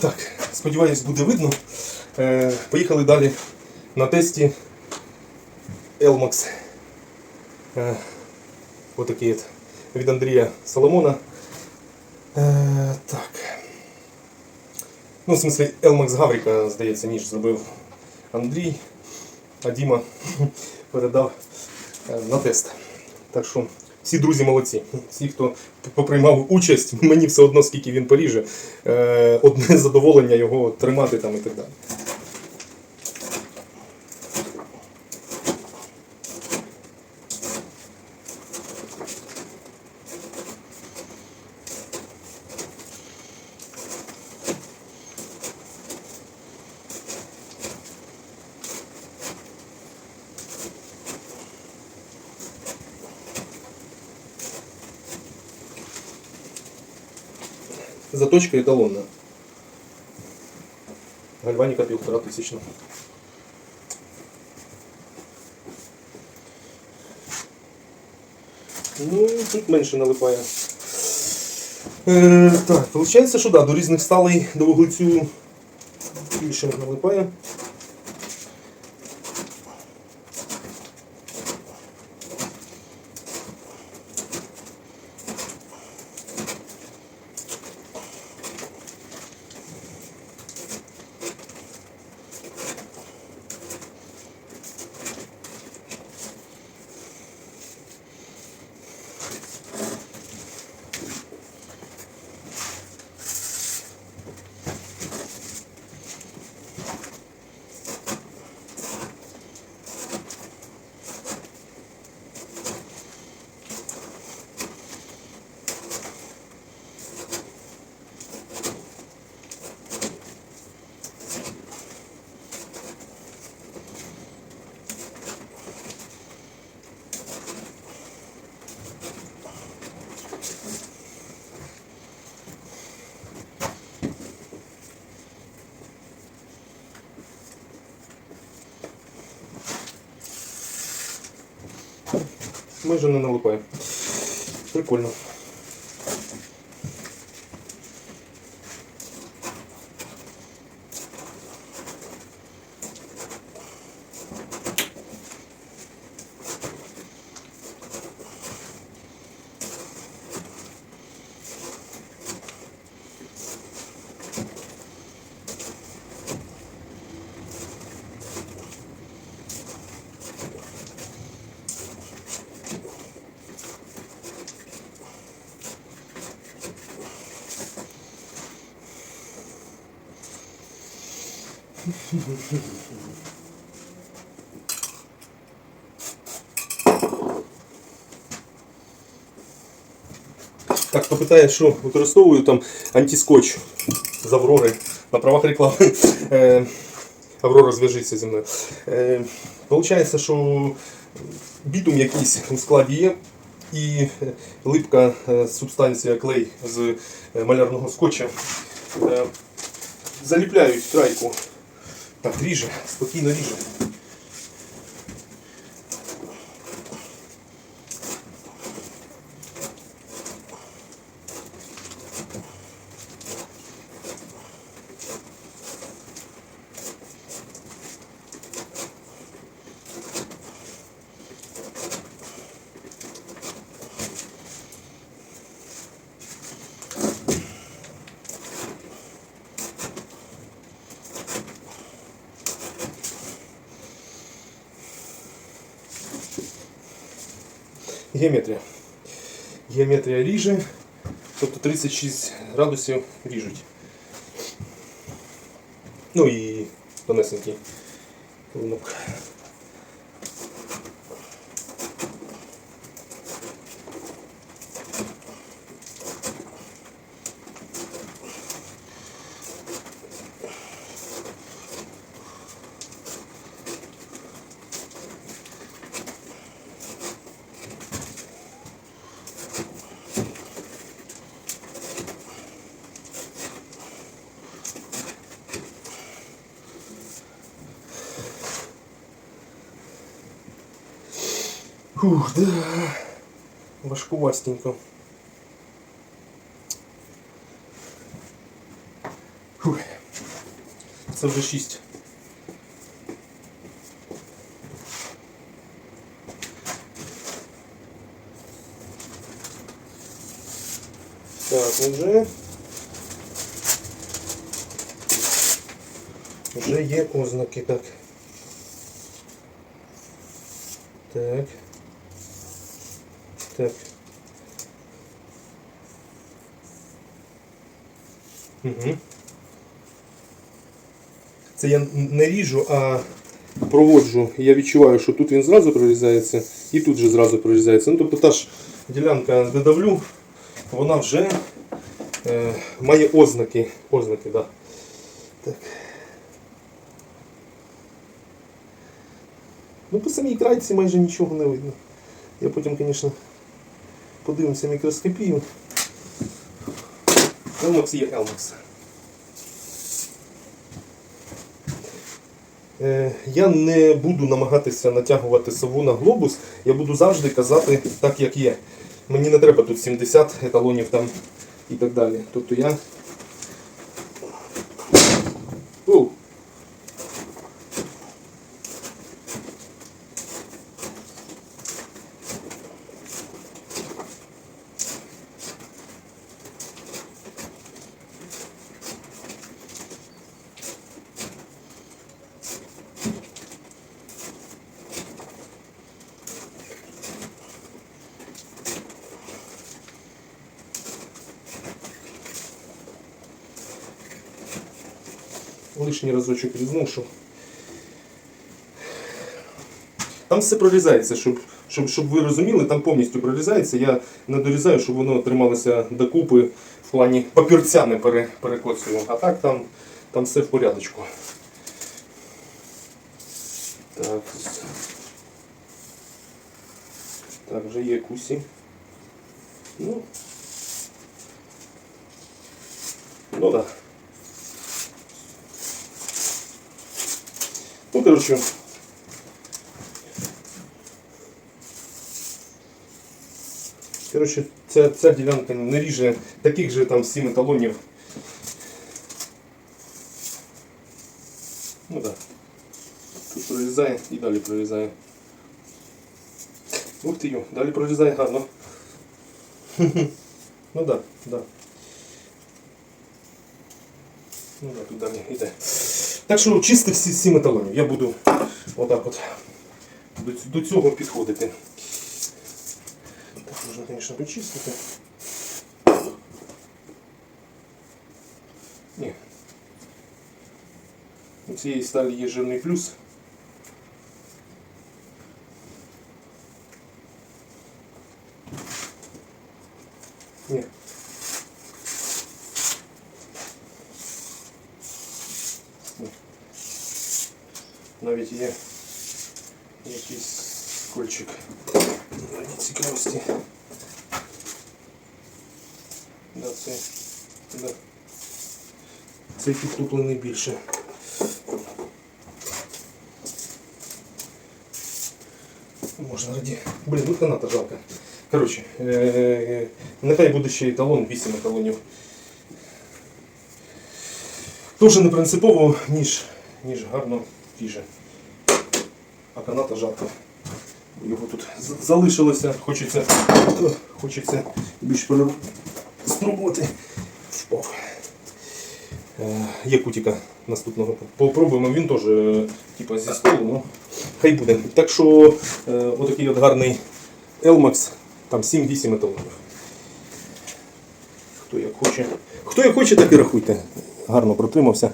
Так, сподіваюсь, буде видно. Е, поїхали далі на тесті Elmax. Е, отакий от від Андрія Соломона. Е, так. Ну, в смысле, Elmax Гаврика, здається, ніж зробив Андрій, а Діма передав е, на тест. Так що всі друзі молодці. Всі, хто поприймав участь, мені все одно, скільки він поріже, е, одне задоволення його тримати там і так далі. Заточка эталонная. Гальваника півтора тисячна. Ну, тут менше налипає. Е, так, виходить, що да, до різних сталей до вуглецю більше налипає. Майже не налипає. Прикольно. Так, хто питає, що використовую там антискотч з Аврори на правах реклами. Е, Аврора зв'яжиться зі мною. Е, Получається, що бітум якийсь у складі є, і липка е, субстанція клей з малярного скотча заліпляють крайку. Так, ріже, спокійно ріже. Геометрія. Геометрія ріже, тобто 36 градусів ріжуть. Ну і тонесенький клинок. Фух, да. Важкувастенько. Фух. Це вже 6. Так, вже. Вже є ознаки, так. Так. Так. Угу. Це я не ріжу, а проводжу. Я відчуваю, що тут він зразу прорізається і тут же зразу прорізається. Ну, тобто та ж ділянка, де давлю, вона вже е, має ознаки. Ознаки, да. так. Ну, по самій крайці майже нічого не видно. Я потім, звісно, подивимося мікроскопію. Елмакс є Елмакс. Е, Я не буду намагатися натягувати сову на глобус, я буду завжди казати так, як є. Мені не треба тут 70 еталонів там і так далі. Тобто я. Лишній разочок різношу. Там все прорізається, щоб, щоб, щоб ви розуміли, там повністю прорізається. Я не дорізаю, щоб воно трималося докупи в плані папірця не пере. А так там, там все в порядочку. Так. Так, вже є кусі. Ну. Ну так. Ну, коротше. Коротше, ця, ця ділянка не ріже таких же там 7 еталонів. Ну так. Да. Тут прорізає і далі прорізає. Ух ти йо, далі прорізає гарно. Ну так, да, да. Ну да, тут далі йде. Так що чисти всі 7 еталонів. Я буду отак от до, цього підходити. Так, можна, звісно, почистити. Ні. У цієї сталі є жирний плюс. Ні. Навіть є якийсь кольчик раді цікавості. Да, це, да. Цей підтуплений більше. Можна раді. Блін, ну каната жалко. Коротше, е- нехай буде ще еталон, 8 еталонів. Дуже не принципово, ніж, ніж гарно фіже. А каната жарко. Його тут залишилося, хочеться, хочеться більш спробувати. Е, Є кутіка наступного. Попробуємо, він теж типу, зі столу, ну хай буде. Так що е, отакий от гарний Elmax, там 7-8 еталонів. Хто як хоче. Хто як хоче, так і рахуйте. Гарно протримався.